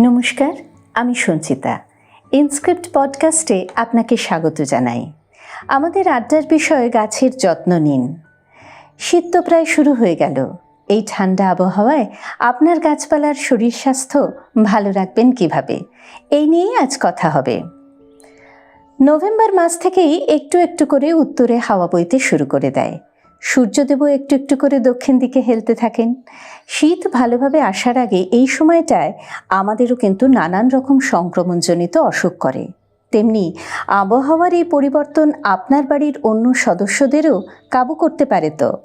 নমস্কার, আমি সঞ্চিতা। ইনস্ক্রিপ্ট পডকাস্টে আপনাকে স্বাগত জানাই। আমাদের আড্ডার বিষয়ে গাছের যত্ন নিন। শীত তো প্রায় শুরু হয়ে গেল। এই ঠান্ডা আবহাওয়ায় আপনার গাছপালার শরীর স্বাস্থ্য ভালো রাখবেন কীভাবে? এই নিয়েই আজ কথা হবে। নভেম্বর মাস থেকেই একটু একটু করে উত্তরে হাওয়া বইতে শুরু করে দেয়। সূর্যদেবও একটু একটু করে দক্ষিণ দিকে হেলতে থাকেন। শীত ভালোভাবে আসার আগে এই সময়টায় আমাদেরও কিন্তু নানান রকম সংক্রমণজনিত অসুখ করে। তেমনি আবহাওয়ার এই পরিবর্তন আপনার বাড়ির অন্য সদস্যদেরও কাবু করতে পারে তো।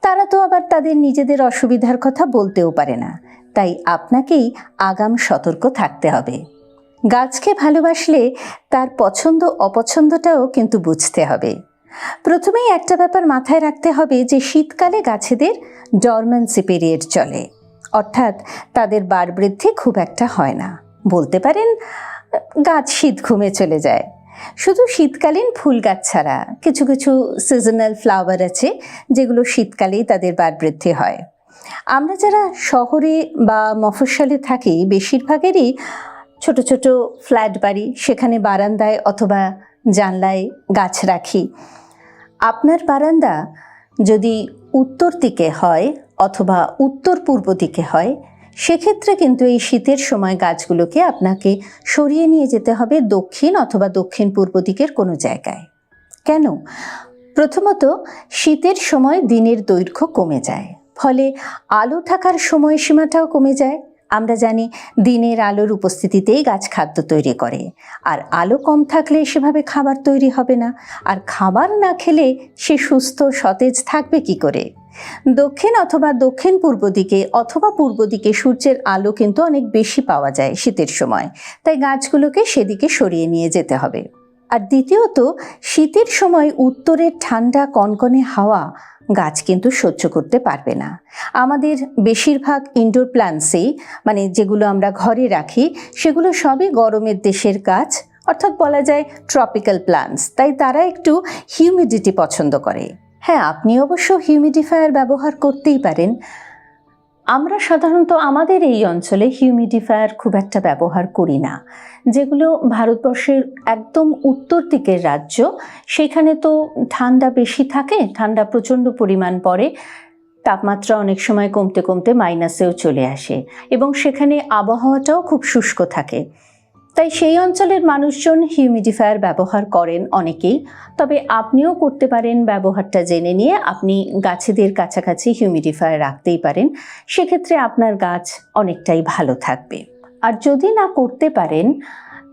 তারা তো আবার তাদের নিজেদের অসুবিধার কথা বলতেও পারে না। তাই আপনাকেই আগাম সতর্ক থাকতে হবে। গাছকে ভালোবাসলে তার পছন্দ অপছন্দটাও কিন্তু বুঝতে হবে। প্রথমেই একটা ব্যাপার মাথায় রাখতে হবে যে শীতকালে গাছেদের ডরমেন্সি পিরিয়ড চলে। অর্থাৎ তাদের বার বৃদ্ধি খুব একটা হয় না। বলতে পারেন, গাছ শীত ঘুমে চলে যায়। শুধু শীতকালীন ফুল গাছ ছাড়া কিছু কিছু সিজনাল ফ্লাওয়ার আছে যেগুলো শীতকালেই তাদের বার বৃদ্ধি হয়। আমরা যারা শহরে বা মফস্বলে থাকি, বেশিরভাগেরই ছোট ছোট ফ্ল্যাট বাড়ি, সেখানে বারান্দায় অথবা জানলায় গাছ রাখি। আপনার বারান্দা যদি উত্তর দিকে হয় অথবা উত্তর পূর্ব দিকে হয়, সেক্ষেত্রে কিন্তু এই শীতের সময় গাছগুলোকে আপনাকে সরিয়ে নিয়ে যেতে হবে দক্ষিণ অথবা দক্ষিণ পূর্ব দিকের কোনো জায়গায়। কেন? প্রথমত, শীতের সময় দিনের দৈর্ঘ্য কমে যায়, ফলে আলো থাকার সময়সীমাটাও কমে যায় আমরা জানি দিনের আলোর উপস্থিতিতেই গাছ খাদ্য তৈরি করে। আর আলো কম থাকলে সেভাবে খাবার তৈরি হবে না। আর খাবার না খেলে সে সুস্থ, সতেজ থাকবে কি করে? দক্ষিণ অথবা দক্ষিণ পূর্ব দিকে অথবা পূর্ব দিকে সূর্যের আলো কিন্তু অনেক বেশি পাওয়া যায় শীতের সময়। তাই গাছগুলোকে সেদিকে সরিয়ে নিয়ে যেতে হবে। আর দ্বিতীয়ত, শীতের সময় উত্তরের ঠান্ডা, কনকনে হাওয়া গাছ কিন্তু সহ্য করতে পারবে না। আমাদের বেশিরভাগ ইনডোর প্ল্যান্টসেই মানে যেগুলো আমরা ঘরে রাখি, সেগুলো সবই গরমের দেশের গাছ, অর্থাৎ বলা যায় ট্রপিক্যাল প্ল্যান্টস তাই তারা একটু হিউমিডিটি পছন্দ করে। হ্যাঁ আপনি অবশ্য হিউমিডিফায়ার ব্যবহার করতেই পারেন। আমরা সাধারণত আমাদের এই অঞ্চলে হিউমিডিফায়ার খুব একটা ব্যবহার করি না, যেগুলো ভারতবর্ষের একদম উত্তর দিকের রাজ্য। সেখানে তো ঠান্ডা বেশি থাকে, ঠান্ডা প্রচণ্ড পরিমাণ পড়ে, তাপমাত্রা অনেক সময় কমতে কমতে মাইনাসেও চলে আসে এবং সেখানে আবহাওয়াটাও খুব শুষ্ক থাকে। তাই সেই অঞ্চলের মানুষজন হিউমিডিফায়ার ব্যবহার করেন অনেকেই। তবে আপনিও করতে পারেন ব্যবহারটা জেনে নিয়ে। আপনি গাছেদের কাছাকাছি হিউমিডিফায়ার রাখতেই পারেন। সেক্ষেত্রে আপনার গাছ অনেকটাই ভালো থাকবে। আর যদি না করতে পারেন,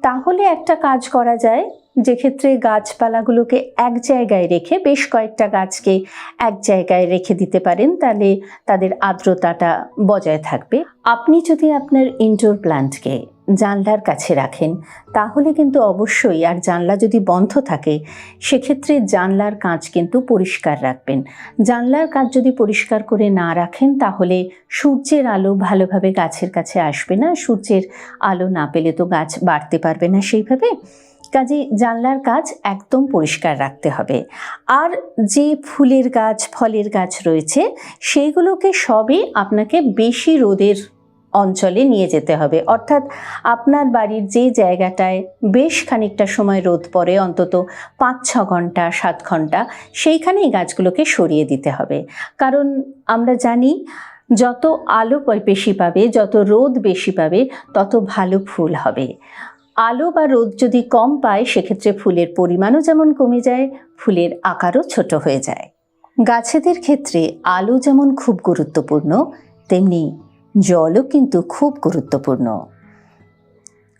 তাহলে একটা কাজ করা যায়। যে ক্ষেত্রে গাছপালাগুলোকে এক জায়গায় রেখে বেশ কয়েকটা গাছকে এক জায়গায় রেখে দিতে পারেন, তাহলে তাদের আর্দ্রতাটা বজায় থাকবে। আপনি যদি আপনার ইনডোর প্ল্যান্টকে জানলার কাছে রাখেন। তাহলে কিন্তু অবশ্যই আর জানলা যদি বন্ধ থাকে, সেক্ষেত্রে জানলার কাঁচ কিন্তু পরিষ্কার রাখবেন। জানলার কাঁচ যদি পরিষ্কার করে না রাখেন, তাহলে সূর্যের আলো ভালোভাবে গাছের কাছে আসবে না। সূর্যের আলো না পেলে তো গাছ বাড়তে পারবে না সেইভাবে। কাজে জানলার কাজ একদম পরিষ্কার রাখতে হবে। আর যে ফুলের গাছ, ফলের গাছ রয়েছে, সেইগুলোকে সবই আপনাকে বেশি রোদের অঞ্চলে নিয়ে যেতে হবে। অর্থাৎ আপনার বাড়ির যে জায়গাটায় বেশ খানিকটা সময় রোদ পড়ে, অন্তত পাঁচ ছ ঘণ্টা, সাত ঘণ্টা, সেইখানেই গাছগুলোকে সরিয়ে দিতে হবে। কারণ আমরা জানি, যত আলো বেশি পাবে, যত রোদ বেশি পাবে, তত ভালো ফুল হবে। আলো বা রোদ যদি কম পায়, সেক্ষেত্রে ফুলের পরিমাণও যেমন কমে যায়, ফুলের আকারও ছোট হয়ে যায়। গাছেদের ক্ষেত্রে আলো যেমন খুব গুরুত্বপূর্ণ, তেমনি জলও কিন্তু খুব গুরুত্বপূর্ণ।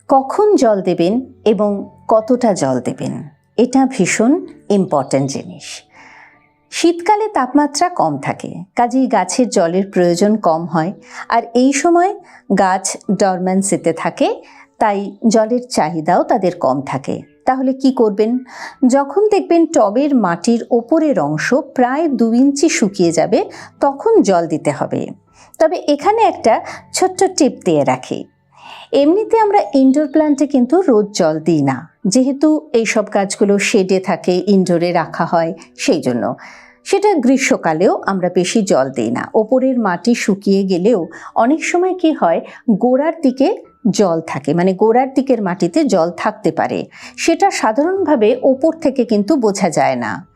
কখন জল দেবেন এবং কতটা জল দেবেন? এটা ভীষণ ইম্পর্ট্যান্ট জিনিস। শীতকালে তাপমাত্রা কম থাকে, কাজেই গাছের জলের প্রয়োজন কম হয়। আর এই সময় গাছ ডরম্যান্সিতে থাকে, তাই জলের চাহিদাও তাদের কম থাকে। তাহলে কি করবেন? যখন দেখবেন টবের মাটির ওপরের অংশ প্রায় দু ইঞ্চি শুকিয়ে যাবে, তখন জল দিতে হবে। তবে এখানে একটা ছোট্ট টিপ দিয়ে রাখি। এমনিতে আমরা ইনডোর প্ল্যান্টে কিন্তু রোজ জল দিই না। যেহেতু এইসব গাছগুলো শেডে থাকে ইনডোরে রাখা হয়, সেই জন্য। সেটা গ্রীষ্মকালেও আমরা বেশি জল দিই না। ওপরের মাটি শুকিয়ে গেলেও অনেক সময় কি হয়, গোড়ার দিকে জল থাকে মানে গোড়ার দিকের মাটিতে জল থাকতে পারে। সেটা সাধারণভাবে ওপর থেকে কিন্তু বোঝা যায় না।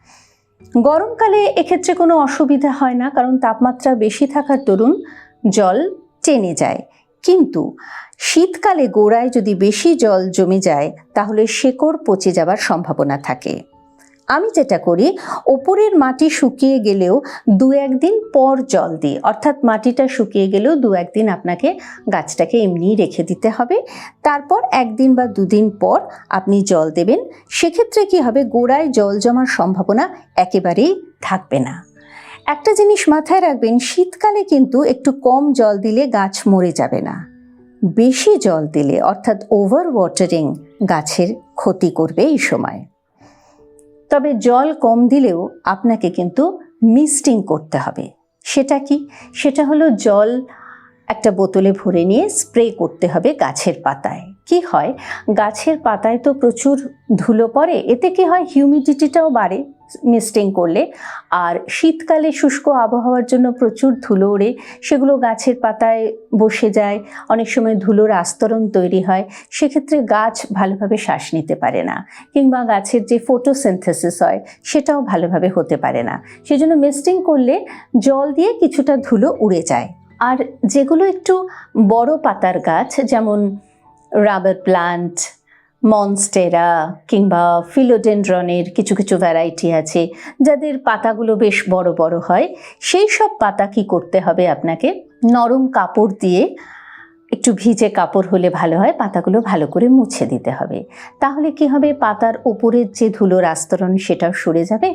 গরমকালে এক্ষেত্রে কোনো অসুবিধা হয় না, কারণ তাপমাত্রা বেশি থাকার দরুন জল টেনে যায়। কিন্তু শীতকালে গোড়ায় যদি বেশি জল জমে যায়, তাহলে শেকড় পচে যাবার সম্ভাবনা থাকে। আমি যেটা করি, ওপরের মাটি শুকিয়ে গেলেও দু একদিন পর জল দিই। অর্থাৎ মাটিটা শুকিয়ে গেলেও দু একদিন আপনাকে গাছটাকে এমনিই রেখে দিতে হবে। তারপর একদিন বা দুদিন পর আপনি জল দেবেন। সেক্ষেত্রে কি হবে? গোড়ায় জল জমার সম্ভাবনা একেবারেই থাকবে না। একটা জিনিস মাথায় রাখবেন, শীতকালে কিন্তু একটু কম জল দিলে গাছ মরে যাবে না। বেশি জল দিলে, অর্থাৎ ওভার ওয়াটারিং গাছের ক্ষতি করবে এই সময়। তবে জল কম দিলেও আপনাকে কিন্তু মিস্টিং করতে হবে। সেটা কি? সেটা হলো জল একটা বোতলে ভরে নিয়ে স্প্রে করতে হবে গাছের পাতায়। কি হয়? গাছের পাতায় তো প্রচুর ধুলো পড়ে, এতে কি হয়? হিউমিডিটিটাও বাড়ে। মিস্টিং করলে। আর শীতকালে শুষ্ক আবহাওয়ার জন্য প্রচুর ধুলো ওড়ে, সেগুলো গাছের পাতায় বসে যায়, অনেক সময় ধুলোর আস্তরণ তৈরি হয়, সেক্ষেত্রে গাছ ভালোভাবে শ্বাস নিতে পারে না, কিংবা গাছের যে ফটোসিনথেসিস হয়, সেটাও ভালোভাবে হতে পারে না। সেজন্য মিস্টিং করলে জল দিয়ে কিছুটা ধুলো উড়ে যায়। আর যেগুলো একটু বড় পাতার গাছ, যেমন রাবার প্লান্ট মনস্টেরা কিংবা ফিলোডেন্ড্রনের কিছু কিছু ভ্যারাইটি আছে, যাদের পাতাগুলো বেশ বড় বড় হয়। সেই সব পাতা কি করতে হবে আপনাকে? নরম কাপড় দিয়ে একটু ভিজে কাপড় হলে ভালো হয়, পাতাগুলো ভালো করে মুছে দিতে হবে। তাহলে কি হবে? পাতার উপরের যে ধুলোর আস্তরণ সেটাও সরে যাবে,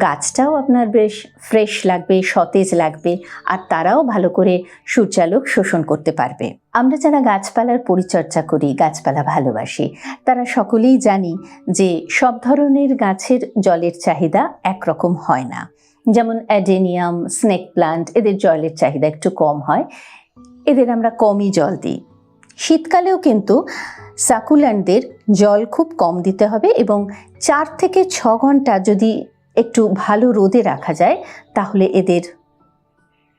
গাছটাও আপনার বেশ ফ্রেশ লাগবে, সতেজ লাগবে, আর তারাও ভালো করে সূর্যালোক শোষণ করতে পারবে। আমরা যারা গাছপালার পরিচর্যা করি, গাছপালা ভালোবাসি, তারা সকলেই জানি যে সব ধরনের গাছের জলের চাহিদা একরকম হয় না। যেমন অ্যাডেনিয়াম, স্নেক প্লান্ট, এদের জলের চাহিদা একটু কম হয়। এদের আমরা কমই জল দিই। শীতকালেও কিন্তু সাকুল্যান্ডদের জল খুব কম দিতে হবে এবং চার থেকে ছ ঘণ্টা যদি একটু ভালো রোদে রাখা যায়, তাহলে এদের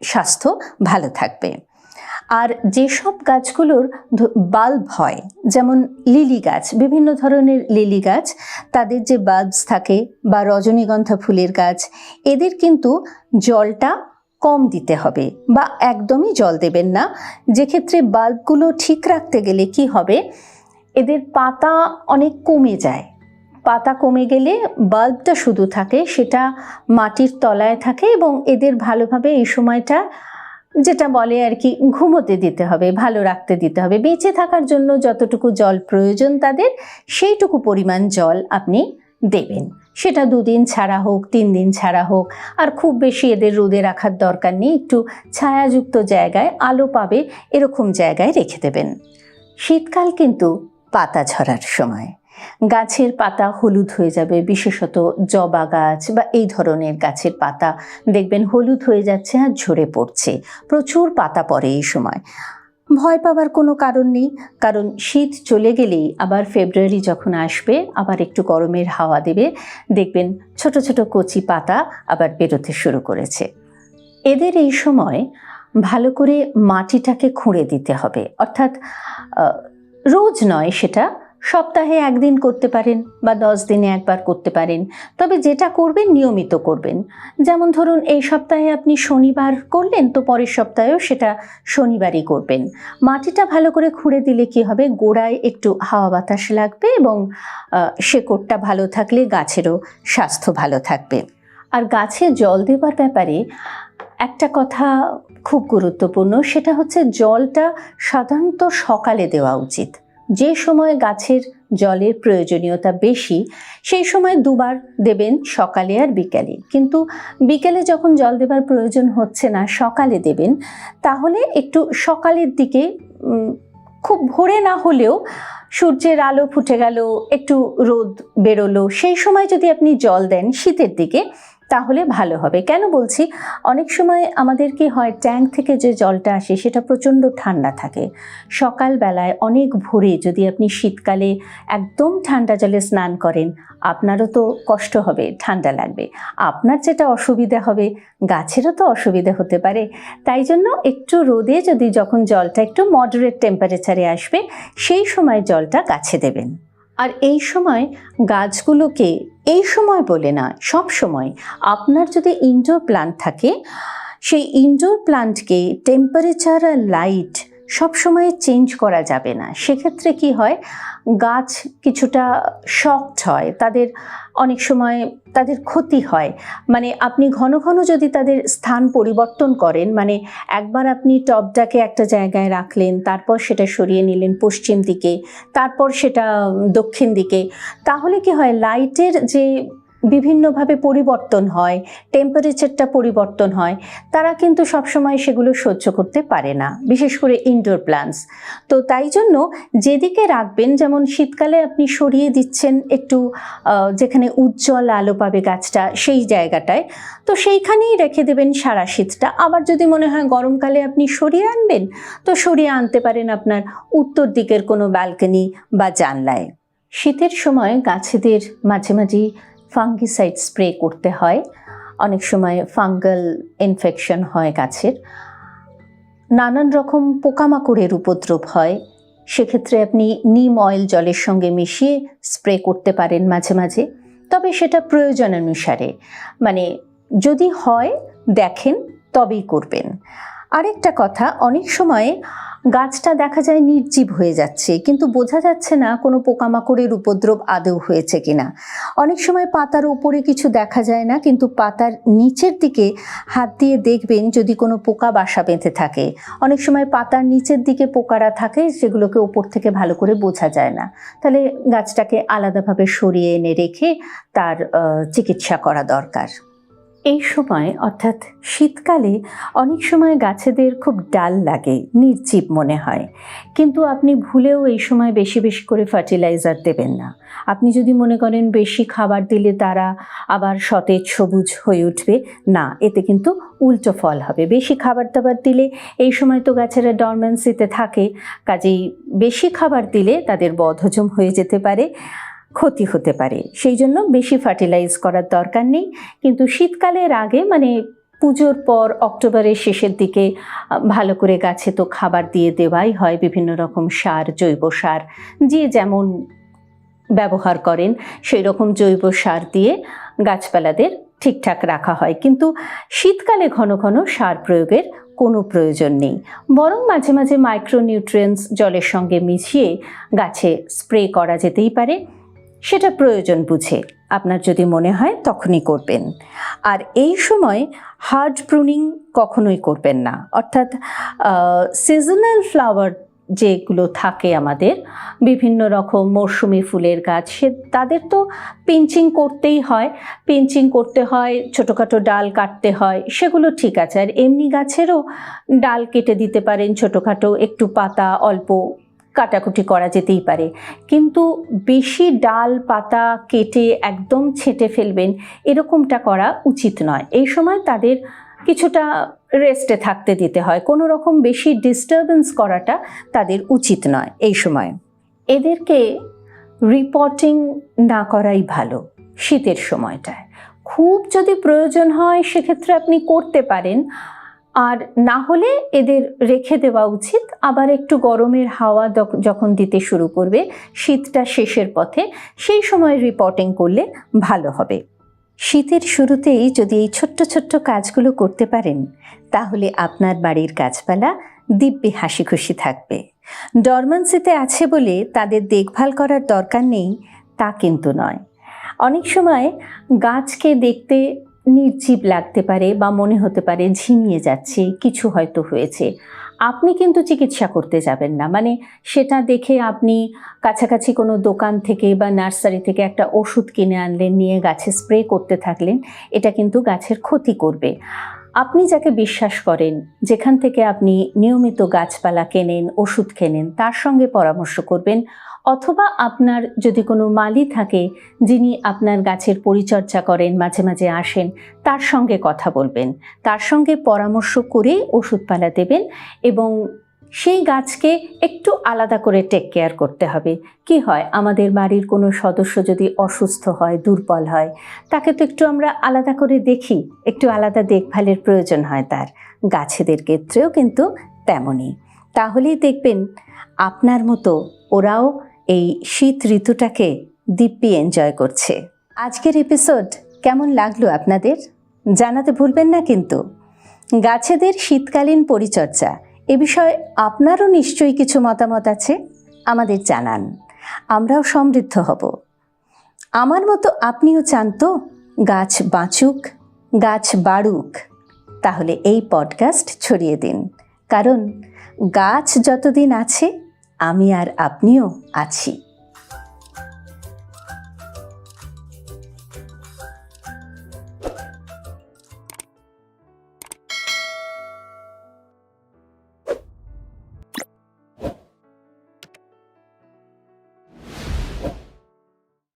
স্বাস্থ্য ভালো থাকবে। আর যেসব গাছগুলোর বাল্ব হয়, যেমন লিলি গাছ, বিভিন্ন ধরনের লিলি গাছ, তাদের যে বাল্বস থাকে বা রজনীগন্ধা ফুলের গাছ, এদের কিন্তু জলটা কম দিতে হবে বা একদমই জল দেবেন না। যেক্ষেত্রে বাল্বগুলো ঠিক রাখতে গেলে কি হবে? এদের পাতা অনেক কমে যায়। পাতা কমে গেলে বাল্বটা শুধু থাকে, সেটা মাটির তলায় থাকে এবং এদের ভালোভাবে এই সময়টা যেটা বলে আর কি, ঘুমোতে দিতে হবে, ভালো রাখতে দিতে হবে। বেঁচে থাকার জন্য যতটুকু জল প্রয়োজন তাদের, সেইটুকু পরিমাণ জল আপনি দেবেন। সেটা দুদিন ছাড়া হোক, তিন দিন ছাড়া হোক। আর খুব বেশি এদের রোদে রাখার দরকার নেই। একটু ছায়াযুক্ত জায়গায় আলো পাবে, এরকম জায়গায় রেখে দেবেন। শীতকাল কিন্তু পাতা ঝরার সময়। গাছের পাতা হলুদ হয়ে যাবে, বিশেষত জবা গাছ বা এই ধরনের গাছের পাতা। দেখবেন হলুদ হয়ে যাচ্ছে আর ঝরে পড়ছে। প্রচুর পাতা পড়ে এই সময়। ভয় পাওয়ার কোনো কারণ নেই, কারণ শীত চলে গেলেই আবার ফেব্রুয়ারি যখন আসবে, আবার একটু গরমের হাওয়া দেবে। দেখবেন ছোট ছোট কচি পাতা আবার বেরোতে শুরু করেছে। এদের এই সময় ভালো করে মাটিটাকে খুঁড়ে দিতে হবে। অর্থাৎ রোজ নয় সেটা সপ্তাহে একদিন করতে পারেন বা দশ দিনে একবার করতে পারেন। তবে যেটা করবেন, নিয়মিত করবেন। যেমন ধরুন, এই সপ্তাহে আপনি শনিবার করলেন, তো পরের সপ্তাহেও সেটা শনিবারই করবেন। মাটিটা ভালো করে খুঁড়ে দিলে কি হবে? গোড়ায় একটু হাওয়া বাতাস লাগবে এবং শেকড়টা ভালো থাকলে গাছেরও স্বাস্থ্য ভালো থাকবে। আর গাছে জল দেবার ব্যাপারে একটা কথা খুব গুরুত্বপূর্ণ, সেটা হচ্ছে জলটা সাধারণত সকালে দেওয়া উচিত। যে সময় গাছের জলের প্রয়োজনীয়তা বেশি, সেই সময় দুবার দেবেন, সকালে আর বিকালে। কিন্তু বিকেলে যখন জল দেবার প্রয়োজন হচ্ছে না, সকালে দেবেন, তাহলে একটু সকালের দিকে খুব ভোরে না হলেও সূর্যের আলো ফুটে গেল, একটু রোদ বেরোলো, সেই সময় যদি আপনি জল দেন, শীতের দিকে তাহলে ভালো হবে। কেন বলছি? অনেক সময় আমাদের কি হয়, ট্যাঙ্ক থেকে যে জলটা আসে, সেটা প্রচণ্ড ঠান্ডা থাকে। সকালবেলায় অনেক ভোরে যদি আপনি শীতকালে একদম ঠান্ডা জলে স্নান করেন, আপনারও তো কষ্ট হবে, ঠান্ডা লাগবে। আপনার যেটা অসুবিধা হবে, গাছেরও তো অসুবিধা হতে পারে। তাই জন্য একটু রোদে যদি যখন জলটা একটু মডারেট টেম্পারেচারে আসবে, সেই সময় জলটা গাছে দেবেন। আর এই সময় গাছগুলোকে এই সময় বলে না, সব সময়। আপনার যদি ইনডোর প্লান্ট থাকে, সেই ইনডোর প্লান্টকে টেম্পারেচার আর লাইট সব সময় চেঞ্জ করা যাবে না। সেক্ষেত্রে কি হয়, গাছ কিছুটা শক্ট হয়, তাদের অনেক সময় তাদের ক্ষতি হয়। মানে আপনি ঘন ঘন যদি তাদের স্থান পরিবর্তন করেন মানে একবার আপনি টবটাকে একটা জায়গায় রাখলেন, তারপর সেটা সরিয়ে নিলেন পশ্চিম দিকে, তারপর সেটা দক্ষিণ দিকে, তাহলে কি হয় লাইটের যে বিভিন্নভাবে পরিবর্তন হয় টেম্পারেচারটা পরিবর্তন হয়, তারা কিন্তু সবসময় সেগুলো সহ্য করতে পারে না, বিশেষ করে ইনডোর প্লান্টস তো তাই জন্য যেদিকে রাখবেন, যেমন শীতকালে আপনি সরিয়ে দিচ্ছেন একটু যেখানে উজ্জ্বল আলো পাবে গাছটা, সেই জায়গাটায়, তো সেইখানেই রেখে দেবেন সারা শীতটা। আবার যদি মনে হয় গরমকালে আপনি সরিয়ে আনবেন, তো সরিয়ে আনতে পারেন আপনার উত্তর দিকের কোনো ব্যালকনি বা জানলায়। শীতের সময় গাছেদের মাঝে মাঝেই ফাঙ্গিসাইড স্প্রে করতে হয়। অনেক সময় ফাঙ্গাল ইনফেকশন হয় গাছের। নানান রকম পোকামাকড়ের উপদ্রব হয়। সেক্ষেত্রে আপনি নিম অয়েল জলের সঙ্গে মিশিয়ে স্প্রে করতে পারেন মাঝে মাঝে। তবে সেটা প্রয়োজন অনুসারে মানে যদি হয়, দেখেন, তবেই করবেন। আরেকটা কথা, অনেক সময় গাছটা দেখা যায় নির্জীব হয়ে যাচ্ছে, কিন্তু বোঝা যাচ্ছে না কোনো পোকামাকড়ের উপদ্রব আদৌ হয়েছে কিনা। অনেক সময় পাতার উপরে কিছু দেখা যায় না, কিন্তু পাতার নিচের দিকে হাত দিয়ে দেখবেন যদি কোনো পোকা বাসা বেঁধে থাকে। অনেক সময় পাতার নিচের দিকে পোকারা থাকে, সেগুলোকে ওপর থেকে ভালো করে বোঝা যায় না। তাহলে গাছটাকে আলাদাভাবে সরিয়ে এনে রেখে তার চিকিৎসা করা দরকার। এই সময়, অর্থাৎ শীতকালে, অনেক সময় গাছেদের খুব ডাল লাগে, নির্জীব মনে হয়। কিন্তু আপনি ভুলেও এই সময় বেশি বেশি করে ফার্টিলাইজার দেবেন না। আপনি যদি মনে করেন বেশি খাবার দিলে তারা আবার সতেজ সবুজ হয়ে উঠবে, না, এতে কিন্তু উল্টো ফল হবে। বেশি খাবার দাবার দিলে এই সময় তো গাছেরা ডরমেন্সিতে থাকে, কাজেই বেশি খাবার দিলে তাদের বদহজম হয়ে যেতে পারে। ক্ষতি হতে পারে। সেই জন্য বেশি ফার্টিলাইজ করার দরকার নেই। কিন্তু শীতকালের আগে মানে পুজোর পর অক্টোবরের শেষের দিকে ভালো করে গাছে তো খাবার দিয়ে দেওয়াই হয়, বিভিন্ন রকম সার, জৈব সার, যে যেমন ব্যবহার করেন সেই রকম জৈব সার দিয়ে গাছপালাদের ঠিকঠাক রাখা হয়। কিন্তু শীতকালে ঘন ঘন সার প্রয়োগের কোনো প্রয়োজন নেই। বরং মাঝে মাঝে মাইক্রোনিউট্রিয়েন্টস জলের সঙ্গে মিশিয়ে গাছে স্প্রে করা যেতেই পারে। সেটা প্রয়োজন বুঝে। আপনার যদি মনে হয় তখনই করবেন। আর এই সময় হার্ড প্রুনিং কখনোই করবেন না। অর্থাৎ সিজনাল ফ্লাওয়ার যেগুলো থাকে আমাদের, বিভিন্ন রকম মরশুমি ফুলের গাছ, সে তাদের তো পিঞ্চিং করতেই হয়। পিঞ্চিং করতে হয়, ছোটোখাটো ডাল কাটতে হয়, সেগুলো ঠিক আছে। আর এমনি গাছেরও ডাল কেটে দিতে পারেন ছোটোখাটো, একটু পাতা, অল্প কাটাকুটি করা যেতেই পারে। কিন্তু বেশি ডাল, পাতা কেটে একদম ছেঁটে ফেলবেন এরকমটা করা উচিত নয়। এই সময় তাদের কিছুটা রেস্টে থাকতে দিতে হয়। কোনো রকম বেশি ডিস্টারবেন্স করাটা তাদের উচিত নয় এই সময়। এদেরকে রিপোর্টিং না করাই ভালো শীতের সময়টায়। খুব যদি প্রয়োজন হয় সেক্ষেত্রে আপনি করতে পারেন। আর না হলে এদের রেখে দেওয়া উচিত। আবার একটু গরমের হাওয়া যখন দিতে শুরু করবে, শীতটা শেষের পথে, সেই সময় রিপোর্টিং করলে ভালো হবে। শীতের শুরুতেই যদি এই ছোট্ট ছোট্ট কাজগুলো করতে পারেন, তাহলে আপনার বাড়ির গাছপালা দিব্যি হাসি খুশি থাকবে। ডরমান্সিতে আছে বলে তাদের দেখভাল করার দরকার নেই, তা কিন্তু নয়। অনেক সময় গাছকে দেখতে নির্জীব লাগতে পারে বা মনে হতে পারে ঝিমিয়ে যাচ্ছে, কিছু হয়তো হয়েছে। আপনি কিন্তু চিকিৎসা করতে যাবেন না। মানে সেটা দেখে আপনি কাছাকাছি কোনো দোকান থেকে বা নার্সারি থেকে একটা ওষুধ কিনে আনলেন, নিয়ে গাছে স্প্রে করতে থাকলেন, এটা কিন্তু গাছের ক্ষতি করবে। আপনি যাকে বিশ্বাস করেন, যেখান থেকে আপনি নিয়মিত গাছপালা কেনেন, ওষুধ কেনেন, তার সঙ্গে পরামর্শ করবেন অথবা আপনার যদি কোনো মালি থাকে যিনি আপনার গাছের পরিচর্যা করেন, মাঝে মাঝে আসেন, তার সঙ্গে কথা বলবেন। তার সঙ্গে পরামর্শ করেই ওষুধপালা দেবেন এবং সেই গাছকে একটু আলাদা করে টেক কেয়ার করতে হবে। কি হয়? আমাদের বাড়ির কোনো সদস্য যদি অসুস্থ হয়, দুর্বল হয়, তাকে তো একটু আমরা আলাদা করে দেখি, একটু আলাদা দেখভালের প্রয়োজন হয় তার। গাছেদের ক্ষেত্রেও কিন্তু তেমনই। তাহলেই দেখবেন আপনার মতো ওরাও এই শীত ঋতুটাকে দিব্যি এনজয় করছে। আজকের এপিসোড কেমন লাগল আপনাদের? জানাতে ভুলবেন না কিন্তু। গাছেদের শীতকালীন পরিচর্যা, এ বিষয়ে আপনারও নিশ্চয়ই কিছু মতামত আছে? আমাদের জানান। আমরাও সমৃদ্ধ হব। আমার মতো আপনিও চান তো গাছ বাঁচুক, গাছ বাড়ুক। তাহলে এই পডকাস্ট ছড়িয়ে দিন। কারণ গাছ যতদিন আছে আমি আর আপনিও আছি।